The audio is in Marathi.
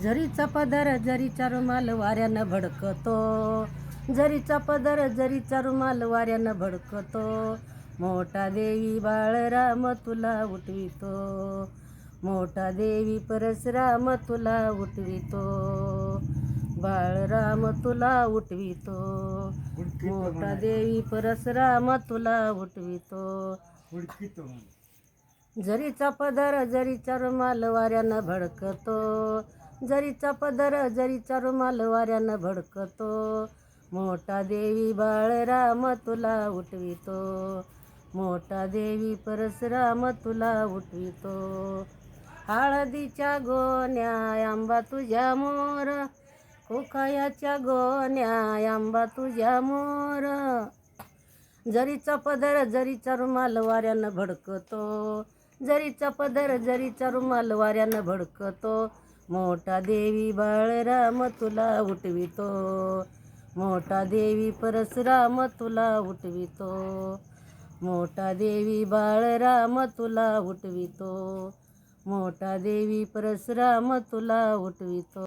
जरीचा पदर जरीचा रुमाल वाऱ्यानं भडकतो. जरीचा पदर जरीचा रुमाल वाऱ्यानं भडकतो. मोठा देवी बाळराम तुला उठवितो. मोठा देवी परशुराम तुला उठवितो. बाळराम तुला उठवितो. मोठा देवी परशुराम तुला उठवितो. जरीचा पदर जरीचा रुमाल वाऱ्यानं भडकतो. जरीचा पदर जरीचा रुमाल वाऱ्यानं भडकतो. मोठा देवी बाळराम तुला उठवितो. मोठा देवी परशुराम तुला उठवितो. हळदीच्या गोण्या आंबा तुझ्या मोर. कोकायाच्या गोण्या आंबा तुझ्या मोर. जरीचा पदर जरीचा रुमाल वाऱ्यानं भडकतो. जरीचा पदर जरीचा रुमाल वाऱ्यानं भडकतो. मोठा देवी बाळराम तुला उठवितो. मोठा देवी परशुराम तुला उठवितो. मोठा देवी बाळराम तुला उठवितो. मोठा देवी परशुराम तुला उठवितो.